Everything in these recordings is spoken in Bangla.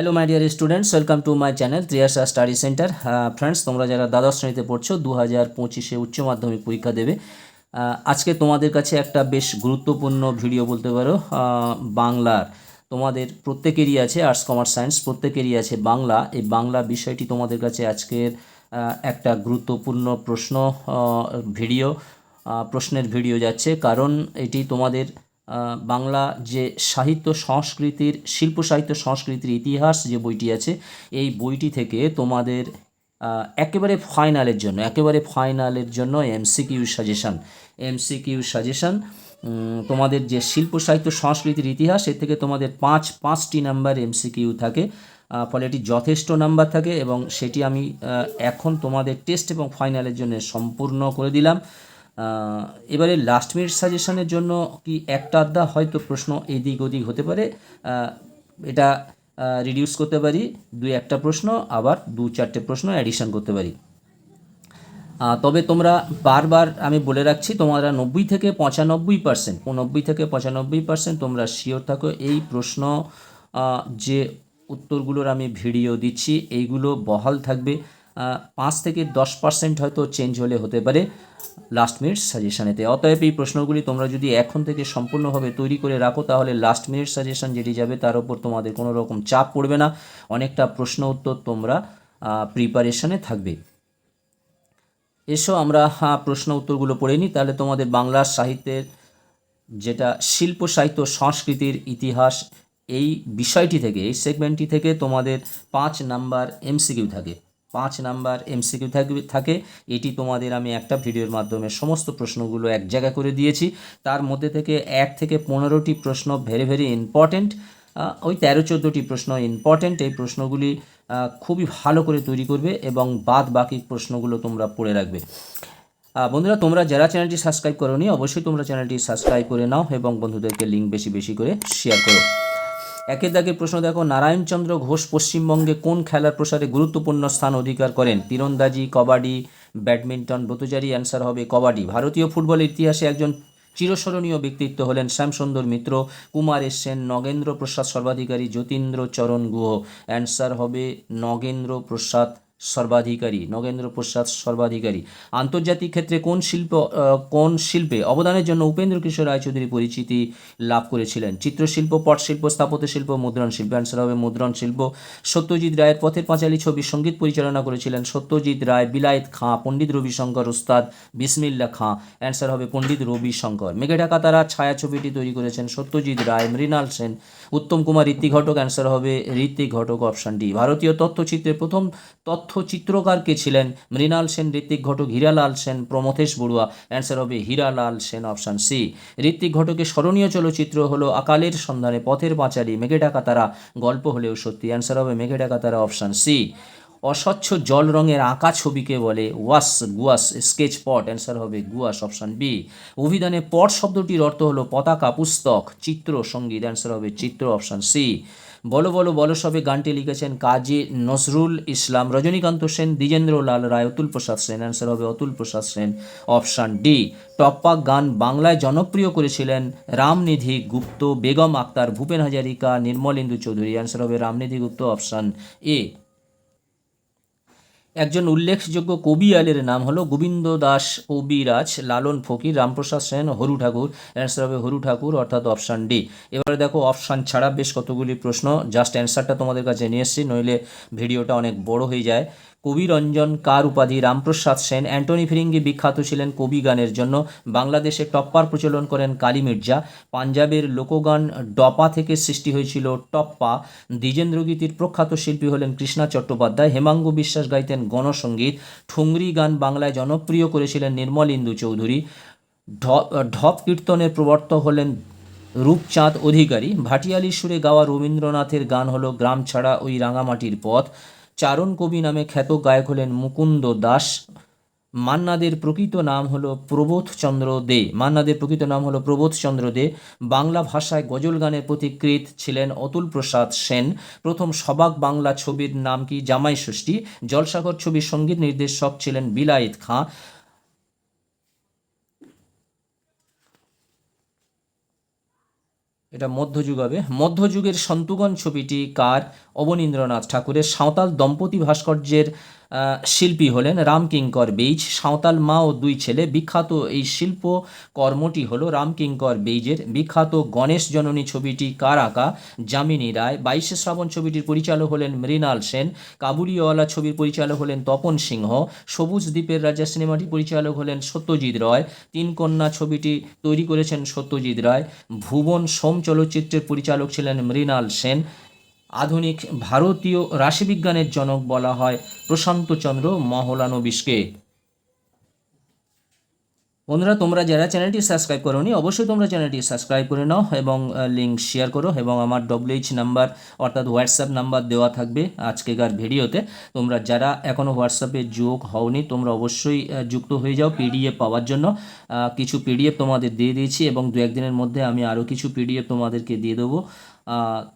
Hello my dear students welcome to my channel Triyasha study centre friends তোমরা যারা দ্বাদশ শ্রেণীতে পড়ছো দু হাজার পঁচিশে উচ্চ মাধ্যমিক পরীক্ষা দেবে। আহ, আজকে তোমাদের কাছে একটা বেশ গুরুত্বপূর্ণ ভিডিও বলতে পারো আহ, বাংলার। তোমাদের প্রত্যেকেরই আছে আর্টস কমার্স সায়েন্স প্রত্যেকেরই আছে বাংলা। এই বাংলা বিষয়টি তোমাদের কাছে আজকের আহ, একটা গুরুত্বপূর্ণ প্রশ্ন ভিডিও প্রশ্নের ভিডিও যাচ্ছে। কারণ এটি তোমাদের বাংলা যে সাহিত্য সংস্কৃতির, শিল্প সাহিত্য সংস্কৃতির ইতিহাস যে বইটি আছে, এই বইটি থেকে তোমাদের একেবারে ফাইনালের জন্য, একেবারে ফাইনালের জন্য এমসিকিউ সাজেশন। এমসিকিউ সাজেশন তোমাদের যে শিল্প সাহিত্য সংস্কৃতির ইতিহাস, এর থেকে তোমাদের পাঁচ, পাঁচটি নাম্বার এমসিকিউ থাকে। ফলে এটি যথেষ্ট নাম্বার থাকে এবং সেটি আমি এখন তোমাদের টেস্ট এবং ফাইনালের জন্য সম্পূর্ণ করে দিলাম। এবারে লাস্ট মিনিট সাজেশনের জন্য কি একটা আধা হয়তো প্রশ্ন এদিক ওদিক হতে পারে। এটা রিডিউস করতে পারি দুই একটা প্রশ্ন, আবার দু চারটে প্রশ্ন অ্যাডিশন করতে পারি। তবে তোমরা বারবার আমি বলে রাখছি তোমরা নব্বই থেকে পঁচানব্বই পার্সেন্ট নব্বই থেকে পঁচানব্বই পার্সেন্ট তোমরা শিওর থাকো, এই প্রশ্ন যে উত্তরগুলোর আমি ভিডিও দিচ্ছি, এইগুলো বহাল থাকবে। পাঁচ থেকে দশ পার্সেন্ট হয়তো চেঞ্জ হলে হতে পারে। লাস্ট মিনিট সাজেশনেতে অতএব এই প্রশ্নগুলি তোমরা যদি এখন থেকে সম্পূর্ণভাবে তৈরি করে রাখো, তাহলে লাস্ট মিনিট সাজেশান যেটি যাবে তার উপর তোমাদের কোনো রকম চাপ পড়বে না। অনেকটা প্রশ্ন উত্তর তোমরা প্রিপারেশনে থাকবে। এসো আমরা প্রশ্ন উত্তরগুলো পড়ে নিই। তাহলে তোমাদের বাংলা সাহিত্যের যেটা শিল্প সাহিত্য, সংস্কৃতির ইতিহাস, এই বিষয়টি থেকে, এই সেগমেন্টটি থেকে তোমাদের পাঁচ নাম্বার এমসিকিউ থাকে। পাঁচ নাম্বার এমসিকিউ থাকবে, থাকে। এটি তোমাদের আমি একটা ভিডিওর মাধ্যমে সমস্ত প্রশ্নগুলো এক জায়গা করে দিয়েছি। তার মধ্যে থেকে এক থেকে পনেরোটি প্রশ্ন ভেরি ভেরি ইম্পর্ট্যান্ট ওই তেরো, চোদ্দোটি প্রশ্ন ইম্পর্ট্যান্ট এই প্রশ্নগুলি খুবই ভালো করে তৈরি করবে এবং বাদ বাকি প্রশ্নগুলো তোমরা পড়ে রাখবে। বন্ধুরা, তোমরা যারা চ্যানেলটি সাবস্ক্রাইব করোনি, অবশ্যই তোমরা চ্যানেলটি সাবস্ক্রাইব করে নাও এবং বন্ধুদেরকে লিঙ্ক বেশি বেশি করে শেয়ার করো। একের দাগের প্রশ্ন, দেখো, নারায়ণচন্দ্র ঘোষ পশ্চিমবঙ্গে কোন খেলার প্রসারে গুরুত্বপূর্ণ স্থান অধিকার করেন? তীরন্দাজি, কবাডি, ব্যাডমিন্টন, ব্রতচারী অ্যান্সার হবে কবাডি। ভারতীয় ফুটবলের ইতিহাসে একজন চিরস্মরণীয় ব্যক্তিত্ব হলেন শ্যামসুন্দর মিত্র, কুমার সেন নগেন্দ্র প্রসাদ সর্বাধিকারী, যতীন্দ্র চরণ গুহ। অ্যান্সার হবে নগেন্দ্র প্রসাদ সর্বাধিকারী। নগেন্দ্র প্রসাদ সর্বাধিকারী। আন্তর্জাতিক ক্ষেত্রে কোন শিল্প কোন শিল্পে অবদানের জন্য উপেন্দ্র কিশোর রায়চৌধুরী পরিচিতি লাভ করেছিলেন? চিত্রশিল্প, পটশিল্প, স্থাপত্য শিল্প, মুদ্রণ শিল্প অ্যান্সার হবে মুদ্রণ শিল্প। সত্যজিৎ রায়ের পথের পাঁচালী ছবি সংগীত পরিচালনা করেছিলেন সত্যজিৎ রায়, বিলায়েত খাঁ, পণ্ডিত রবিশঙ্কর উস্তাদ বিসমিল্লা খাঁ অ্যান্সার হবে পণ্ডিত রবিশঙ্কর। মেঘে ঢাকা তারা ছায়াছবিটি তৈরি করেছেন সত্যজিৎ রায়, মৃণাল সেন, উত্তম কুমার ঋত্বিক ঘটক অ্যান্সার হবে ঋত্বিক ঘটক, অপশান ডি। ভারতীয় তথ্যচিত্রের প্রথম তথ্যচিত্রকার কে ছিলেন মৃণাল সেন, ঋত্বিক ঘটক, হীরালাল সেন, প্রমথেশ বড়ুয়া, অ্যান্সার হবে হীরালাল সেন অপশান সি। ঋত্বিক ঘটকের স্মরণীয় চলচ্চিত্র হলো আকালের সন্ধানে পথের পাঁচালী মেঘে ডাকা তারা গল্প হলেও সত্যি, অ্যান্সার হবে মেঘে ডাকা তারা অপশান সি। অস্বচ্ছ জল রঙের আঁকা ছবিকে বলে ওয়াস, গুয়াস, স্কেচ পট, অ্যান্সার হবে গুয়াস, অপশান বি। অভিধানে পট শব্দটির অর্থ হলো পতাকা, পুস্তক, চিত্র, সংগীত, অ্যান্সার হবে চিত্র, অপশান সি। বলো বলো বলো সবে গানটি লিখেছেন কাজী নজরুল ইসলাম, রজনীকান্ত সেন, দ্বিজেন্দ্র লাল রায়, অতুল প্রসাদ সেন, অ্যান্সার হবে অতুল প্রসাদ সেন, অপশান ডি। টপ্পা গান বাংলায় জনপ্রিয় করেছিলেন রামনিধি গুপ্ত, বেগম আক্তার, ভূপেন হাজারিকা নির্মলেন্দু চৌধুরী, অ্যান্সার হবে রামনিধি গুপ্ত, অপশান এ। একজন উল্লেখযোগ্য কবি আলের নাম হলো গোবিন্দ দাস কবিরাজ লালন ফকির, রামপ্রসাদ সেন, হরু ঠাকুর। অ্যান্সার হবে হরু ঠাকুর অর্থাৎ অপশান ডি এবারে দেখো অপশান ছাড়া বেশ কতগুলি প্রশ্ন। জাস্ট অ্যান্সারটা তোমাদের কাছে নিয়ে এসছি, নইলে ভিডিওটা অনেক বড় হয়ে যায়। কবি রঞ্জন কার উপাধি? রামপ্রসাদ সেন, অ্যান্টনি ফিরিঙ্গি বিখ্যাত ছিলেন কবি গানের জন্য। বাংলাদেশে টপ্পার প্রচলন করেন কালী মির্জা। পাঞ্জাবের লোকগান ডপা থেকে সৃষ্টি হয়েছিল টপ্পা। দ্বিজেন্দ্রগীতির প্রখ্যাত শিল্পী হলেন কৃষ্ণা চট্টোপাধ্যায়। হেমাঙ্গু বিশ্বাস গাইতেন গণসঙ্গীত ঠুংরি গান বাংলায় জনপ্রিয় করেছিলেন নির্মল ইন্দু চৌধুরী। ঢপ ঢপ কীর্তনের প্রবর্তক হলেন রূপচাঁদ অধিকারী। ভাটিয়ালি সুরে গাওয়া রবীন্দ্রনাথের গান হলো গ্রাম ছাড়া ওই রাঙামাটির পথ। চারণ কবি নামে খ্যাত গায়ক হলেন মুকুন্দ দাস। মান্নাদের প্রকৃত নাম হলো প্রবোধচন্দ্র দে। মান্নাদের প্রকৃত নাম হলো প্রবোধচন্দ্র দে। বাংলা ভাষায় গজল গানের প্রতিকৃত ছিলেন অতুল প্রসাদ সেন। প্রথম সবাক বাংলা ছবির নাম কি জামাই ষষ্ঠী? জলসাগর ছবির সংগীত নির্দেশক ছিলেন বিলায়েত খাঁ। এটা মধ্যযুগ হবে মধ্যযুগের সন্তুগণ ছবিটি কার? অবনীন্দ্রনাথ ঠাকুরের সাঁওতাল দম্পতি ভাস্কর্যের শিল্পী হলেন রামকিঙ্কর বেইজ সাঁওতাল মা ও দুই ছেলে, বিখ্যাত এই শিল্প কর্মটি হলো রামকিঙ্কর বেইজের বিখ্যাত গণেশ জননী ছবিটি কার আঁকা? যামিনী রায়। বাইশে শ্রাবণ ছবিটির পরিচালক হলেন মৃণাল সেন। কাবুলিওয়ালা ছবির পরিচালক হলেন তপন সিংহ। সবুজ দ্বীপের রাজা সিনেমাটি পরিচালক হলেন সত্যজিৎ রায়। তিন কন্যা ছবিটি তৈরি করেছেন সত্যজিৎ রায়। ভুবন সোম চলচ্চিত্রের পরিচালক ছিলেন মৃণাল সেন। আধুনিক ভারতীয় রাশিবিজ্ঞানের জনক বলা হয় প্রশান্তচন্দ্র মহলানবিশকে। বন্ধুরা, তোমরা যারা চ্যানেলটি সাবস্ক্রাইব করোনি, অবশ্যই তোমরা চ্যানেলটি সাবস্ক্রাইব করে নাও এবং লিঙ্ক শেয়ার করো এবং আমার ডব্লিউএইচ নাম্বার অর্থাৎ হোয়াটসঅ্যাপ নাম্বার দেওয়া থাকবে আজকেকার ভিডিওতে। তোমরা যারা এখনও হোয়াটসঅ্যাপে যোগ হওনি, তোমরা অবশ্যই যুক্ত হয়ে যাও পিডিএফ পাওয়ার জন্য। কিছু পিডিএফ তোমাদের দিয়ে দিয়েছি এবং দু একদিনের মধ্যে আমি আরও কিছু পিডিএফ তোমাদেরকে দিয়ে দেবো।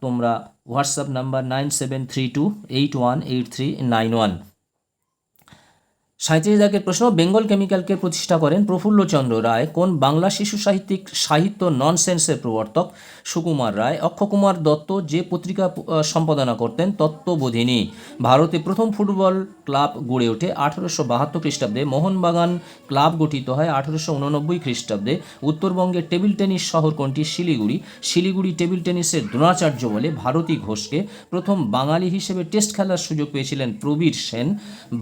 তোমরা WhatsApp number nine seven three two eight one eight three nine one সাঁত্রিশ দাগের প্রশ্ন, বেঙ্গল কেমিক্যালকে প্রতিষ্ঠা করেন প্রফুল্লচন্দ্র রায়। কোন বাংলা শিশু সাহিত্যিক, সাহিত্য ননসেন্সের প্রবর্তক? সুকুমার রায়। অক্ষকুমার দত্ত যে পত্রিকা সম্পাদনা করতেন, তত্ত্ববোধিনী। ভারতে প্রথম ফুটবল ক্লাব গড়ে ওঠে আঠারোশো বাহাত্তর খ্রিস্টাব্দে। মোহনবাগান ক্লাব গঠিত হয় আঠারোশো উননব্বই খ্রিস্টাব্দে। উত্তরবঙ্গের টেবিল টেনিস শহর কোনটি? শিলিগুড়ি। শিলিগুড়ি টেবিল টেনিসের দ্রোণাচার্য বলে ভারতী ঘোষকে প্রথম বাঙালি হিসেবে টেস্ট খেলার সুযোগ পেয়েছিলেন প্রবীর সেন।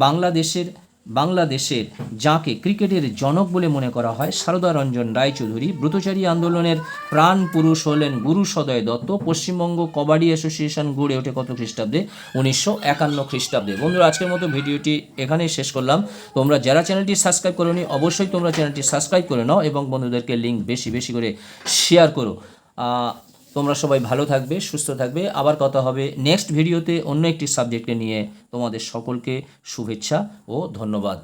বাংলাদেশের বাংলাদেশের যাকে ক্রিকেটের জনক বলে মনে করা হয়, সারদা রঞ্জন রায়চৌধুরী ব্রতচারী আন্দোলনের প্রাণ পুরুষ হলেন গুরু সদয় দত্ত। পশ্চিমবঙ্গ কবাডি অ্যাসোসিয়েশন গড়ে ওঠে কত খ্রিস্টাব্দে? উনিশশো একান্ন খ্রিস্টাব্দে। বন্ধুরা, আজকের মতো ভিডিওটি এখানেই শেষ করলাম। তোমরা যারা চ্যানেলটি সাবস্ক্রাইব করোনি, অবশ্যই তোমরা চ্যানেলটি সাবস্ক্রাইব করে নাও এবং বন্ধুদেরকে লিঙ্ক বেশি বেশি করে শেয়ার করো। তোমরা সবাই ভালো থাকবে, সুস্থ থাকবে। আবার কথা হবে নেক্সট ভিডিওতে অন্য একটি সাবজেক্টে নিয়ে। তোমাদের সকলকে শুভেচ্ছা ও ধন্যবাদ।